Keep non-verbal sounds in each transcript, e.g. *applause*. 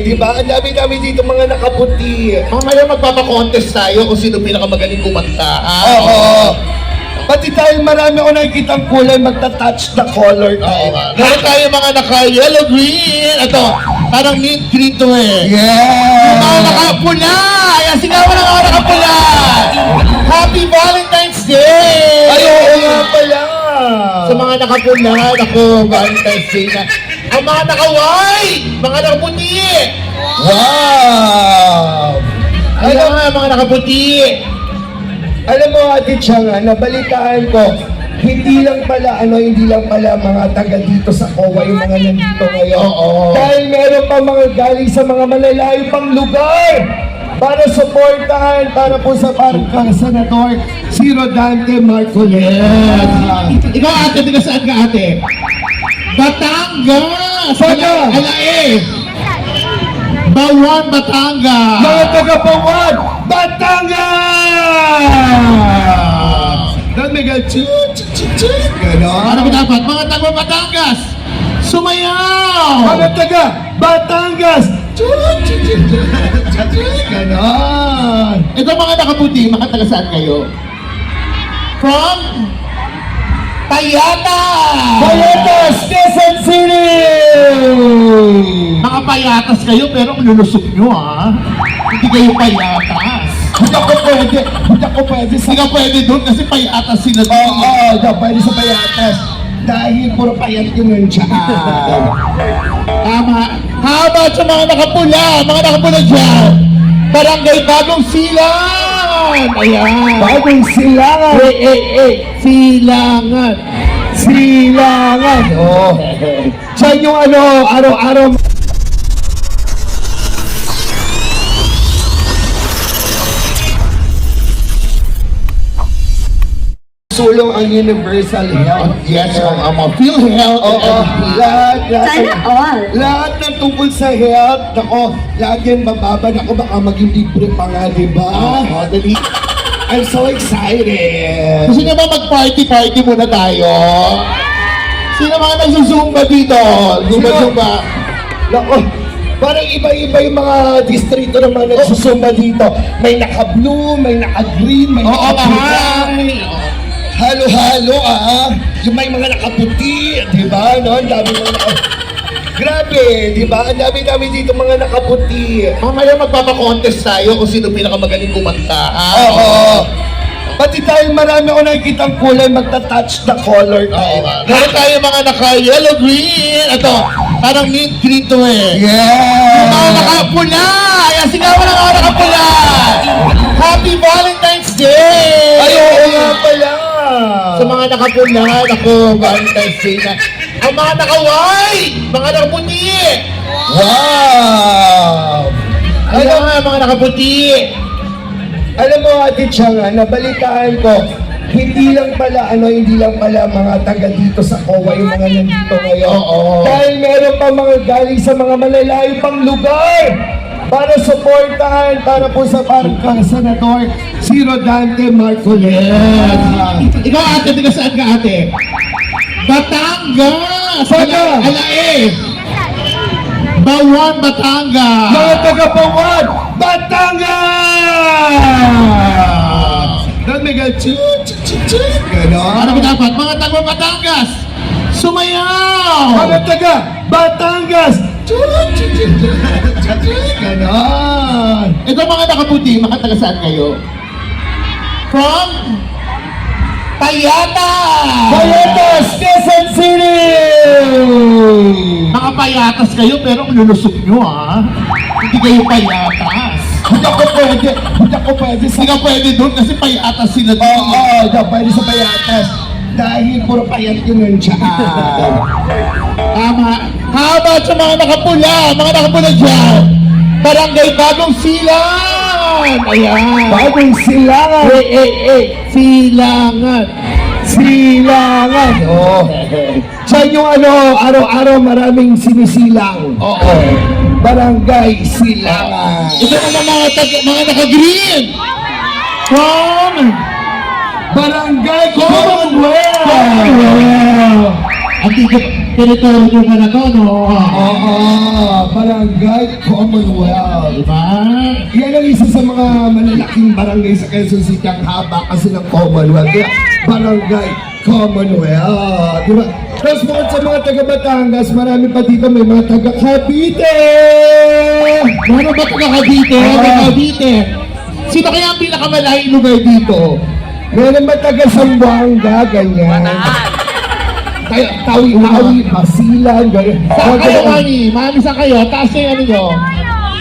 di ba? Ang dami-dami dito mga nakaputi. Mamaya magpapakontest tayo kung sino pinakamagaling kumanta. ha? Oo. Pati tayo marami ako nakikita ang kulay, magta-touch the color. Oo nga. Meron tayo mga naka-yellow green. Ito, parang mint green to eh. Mga Yeah! nakapula! Ayan, sigawan ng mga nakapula! Happy Valentine's Day! Ay, oo nga pala. Sa mga nakapula, naku, Valentine's Day na. Ang mga naka-white, mga nakaputi. Wow! Alam nga, mga nakaputi. Alam mo, Ate Chang, ah, nabalitaan ko, hindi lang pala, ano, hindi lang pala mga taga dito sa COA yung mga nandito ngayon. Oo. Dahil meron pa mga galing sa mga malalayo pang lugar para supportahan para po sa parang senador si Rodante Marcolet. Ikaw ate, tiga saan ka ate? Batangas! Saan ka? Ala, ala eh! Bawan, Batangas! Mga taga Pawan, Batangas! Chut, chut. Ganon. Ano ba dapat? Mga taga Batangas! Sumayaw! Mga taga Batangas. Ganon. Ito mga nakaputi, mga taga saan kayo? From Tayata! Payatas, Quezon City! Payatas kayo pero ang lulusok nyo ha. Hindi kayo payatas. Hindi ako pwede, hindi ako pwede sa... Hindi ka pwede doon kasi payatas sila Oo, doon. oo, hindi ako pwede sa payatas. Dahil puro payat yun yung tiyan. *laughs* Tama. How about sa mga nakapula? Mga nakapula dyan. Barangay Bagong Silangan. Ayan. Bagong silangan. Eh, eh, eh. Silangan. Silangan. Oh. Diyan yung ano, araw-araw. Sulong ang universal health. Yes, ang ang mga PhilHealth. Oo, and lahat, lahat. Sana all. Lahat ng tungkol sa health, nako, lahat yan bababa, nako, baka maging libre pa nga, di ba? Oo, dali. I'm so excited. Gusto niyo ba mag-party-party muna tayo? Sino mga nagsusumba dito? Zumba-zumba. Nako, parang iba-iba yung mga distrito ng mga nagsusumba dito. May naka-blue, may naka-green, may Oo, naka-pula. mahal. Halo-halo ah. Yung may mga nakaputi, di ba? No? Ang dami mga naka... Grabe, di ba? Ang dami-dami dito mga nakaputi. Mamaya magpapakontest tayo kung sino pinakamagaling kumanta. ha? Oo. Pati tayo marami ako nakikita ang kulay, magta-touch the color. Oo nga. Meron tayo mga naka-yellow green. Ito, parang mint green to eh. Mga Yeah! nakapula! Ayan, sigawan ng mga nakapula! Happy Valentine's nakapula, naku, Valentine's Day na. Ang mga naka-white, mga nakaputi. Wow! Alam nga, mga nakaputi. Alam mo, Ate Chang, ah, nabalitaan ko, hindi lang pala, ano, hindi lang pala mga taga dito sa COA yung mga nandito ngayon. Oo. Dahil meron pa mga galing sa mga malalayo pang lugar para supportahan para po sa parang senador si Rodante Marcolet. Ikaw ate, tiga saan ka ate? Batangas! Ka? Ala, ala eh! Bawan, Batangas! Mga taga Pawan, Batangas! Don Miguel, chut, chut, chut, chut. Ganon. Ano ba dapat? Mga taga Batangas! Sumayaw! Mga taga Batangas! Ganon. Ito mga nakaputi, mga taga saan kayo? From Tayata! Payatas, Quezon City! Mga payatas kayo pero ang lulusok nyo ha. Hindi kayo payatas. Hindi ako pwede, hindi ako pwede sa... Hindi ka pwede doon kasi payatas sila Oo, doon. oo, hindi ako pwede sa payatas. Dahil puro payat yun yung tiyan. Tama. How about sa mga nakapula? Mga nakapula dyan. Barangay Bagong Silangan. Ayan. Bagong silangan. Eh, eh, eh. Silangan. Silangan. Oh. *laughs* Diyan yung ano, araw-araw maraming sinisilang. Oo. Barangay Silangan. Ito naman mga, tag- mga naka-green. From Barangay Commonwealth. Commonwealth. Ang tiga teritoryo ka na to, no? Oo. Barangay Commonwealth. Diba? Yan ang isa sa mga malalaking barangay sa Quezon City ang haba kasi ng Commonwealth. Kaya Barangay Commonwealth. Diba? Tapos bukod sa mga taga Batangas, marami pa dito may mga taga Cavite. Meron ba taga Cavite? Oo. Taga Cavite. Sino kaya ang pinakamalayong lugar dito? Meron ba taga Zamboanga, ganyan. Tayo, tawi, tawi, basilan, ganyan. Saan kayo. Mami? Mami, saan kayo? Taas na yung ano nyo.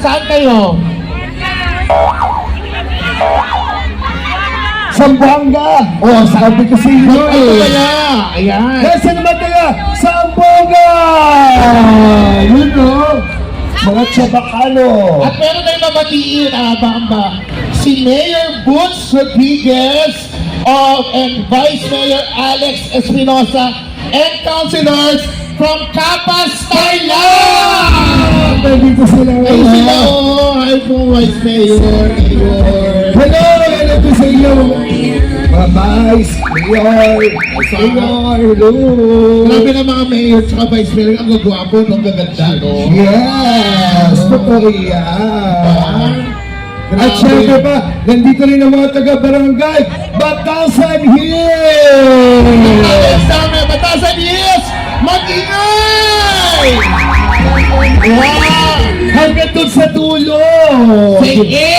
Saan kayo? Zamboanga! O, oh, sabi ko sa inyo eh. kaya? Ayan. Nasaan naman taga Zamboanga? Yun no? Mga Chabacano. At meron tayong mabatiin, ah, Bamba. Si Mayor Boots Rodriguez of, and Vice Mayor Alex Espinosa and councilors from Capas, Thailand! Nandito sila Ay, sila, oh. Hi po, Vice Mayor. Hello! Hello po sa inyo. Mga vice, mayor, mayor, hello. Grabe na mga mayor at vice mayor. Ang gagwapo, ang gaganda, no? Yes! Totoo yan. At syempre pa, nandito rin ang mga taga-barangay, Batasan Hills! Sa amin, Batasan Hills! Mag-ingay! Wow! Hanggang doon sa dulo! Sige!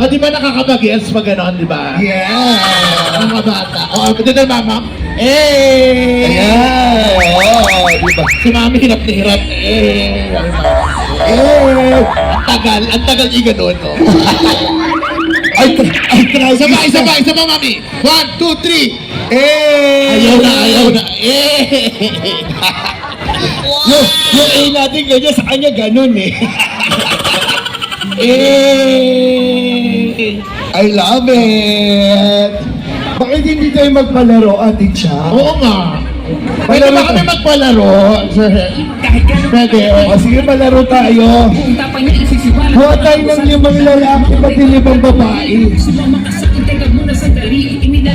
O, di ba nakakabag-yes pag gano'n, di ba? Yeah! Mga bata. O, ito na mama. Eh! Ayan! Oh, di ba? Si mami hirap na hirap. Eh! Ang tagal, ang tagal i gano'n, no? Ay, ay, try Isa pa, isa pa, isa pa, mami. One, two, three. Eh! Ayaw na, ayaw na. Eh! Yung, yung A natin ganyan, sa kanya ganun eh. Eh! I love it! Bakit hindi tayo magpalaro, Ate Cha? Oo nga. Pwede ba kami magpalaro? Sir? Pwede. O sige, palaro tayo. Kuha tayo ng limang lalaki, pati limang babae.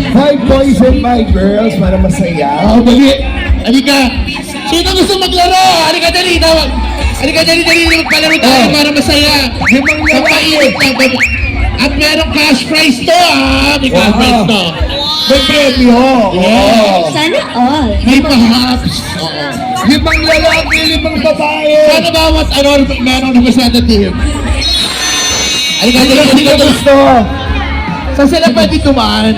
Five boys and five girls para masaya. Oh, dali. Halika. Sino gusto maglaro? Halika, dali. Tawag. Halika, dali, dali. Magpalaro tayo Oh. para masaya. Limang Sa lalaki. At merong cash prize to, ah. May cash prize to. May premyo. Yes. Sana all. May perhaps. Oo. Limang lalaki, limang babae. Sana bawat ano, meron representative. Dali, Sino halika, dali. gusto? Saan sila pwede tumaan?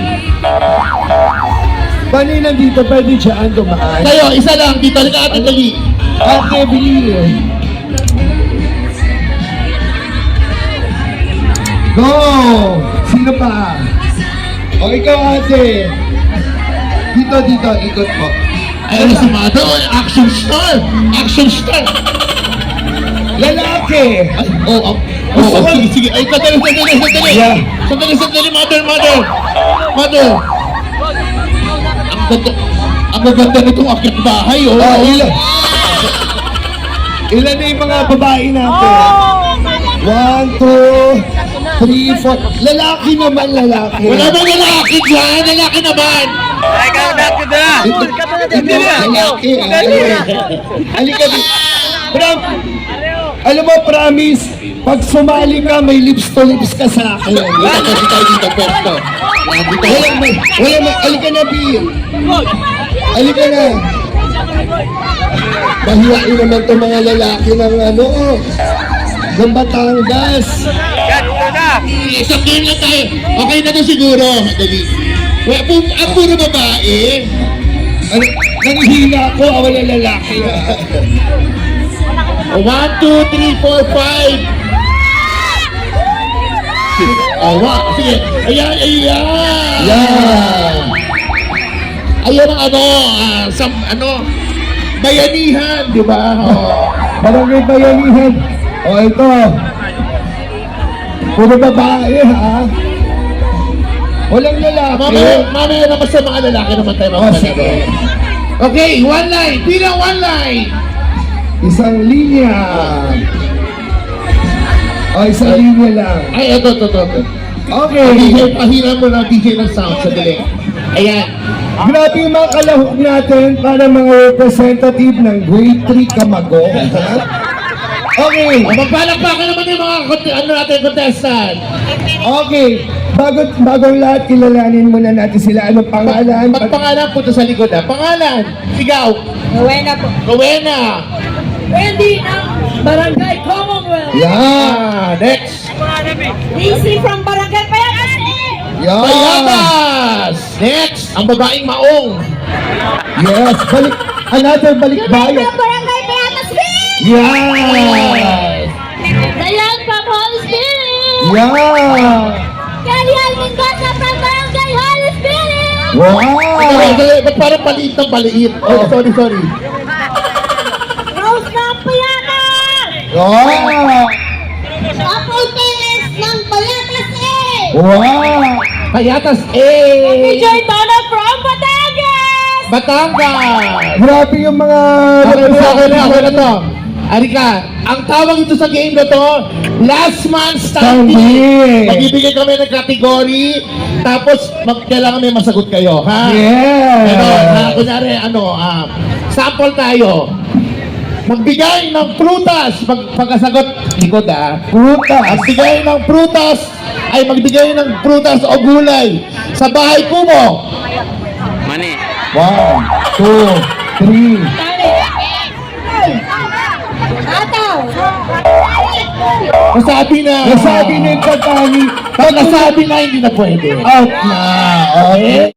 Yun nandito? Pwede dyan dumaan. Tayo, isa lang. Dito, halika, ate, dali. Ate, bili. Go! Sino pa? O ikaw ate. Dito, dito, ikot mo. Ayun si Mado, action star! Action star! Lalaki! Ay, oh, oh, oh, oh, sige, sige. Ay, sandali, sandali, sandali. Yeah. Sandali, sandali, mother, mother. Mother. Ang ganda, ang ganda nitong akyat bahay, oh. Oh, ilan? Ilan na yung mga babae natin? One, two, three, four. Lalaki naman, lalaki. Wala bang lalaki dyan? Lalaki naman. Ito, ito, lalaki. ah. Halika dito. Pram, alam mo, promise, pag sumali ka, may lips to lips ka sa akin. Dito, dito, tayo dito, pwesto. Wala may, wala may, halika na, Bill. Halika na. Mahiwain naman itong mga lalaki ng ano, ng Batangas. Game lang tayo. Okay na to siguro. Dali. Well, pu ang puro babae. Ano, nanghihina ako, ah, wala lalaki. One, two, three, four, five. Oh, wow. Sige. Ayan, ayan. Yan. Ayan ang ano, ah, sam, ano, bayanihan, di ba? Oh. Barangay Bayanihan. O ito. Puro babae ha. Walang lalaki. Mamaya, mamaya naman sa mga lalaki naman tayo Oh, sige. Okay, one line. Bilang one line. Isang linya. O, isang linya lang. Ay, ito, ito, ito. ito. Okay. DJ, pahiram mo na DJ ng sound sa dali. Ayan. Grabe yung mga kalahok natin para mga representative ng grade 3 Kamago. Okay. O, magpalakpakan naman yung mga konti- ano natin, contestant. Okay, bago bagong lahat kilalanin muna natin sila. Anong pangalan? Pag pangalan, punta sa likod ha. Pangalan, sigaw. Buena po. Rowena. Wendy ng Barangay Commonwealth. Yan. Ah, next. DC from Barangay Payagas. Yan. Payatas. Next, ang babaeng maong. Yes, balik. Another balik bayan. Payagas. Yan. Dayan from Holy Spirit. Yan. Kelly Almendoza from Barangay Holy Spirit. Wow. Dali, ba't parang paliit ng paliit? Oh, sorry, sorry. Rose ng Payagas. Wow. Apple Teres ng Payagas eh. Wow. Payatas, eh. Joy Donna from Batangas. Batangas. Grabe yung mga... Okay na, na, okay na to. Arika, ang tawag ito sa game na to, last man standing. Standing. Magbibigay kami ng category, tapos mag, kailangan may masagot kayo, ha? Yes. Ano, ha, kunyari, ano, ah, sample tayo. Magbigay ng prutas, pag, pagkasagot, likod ah. Puta. Magbigay ng prutas, ay magbigay ng prutas o gulay sa bahay ko mo. Mani. One, two, three. Nasabi na. Nasabi na yung tatani. Pag nasabi na, hindi na pwede. Out na. Okay.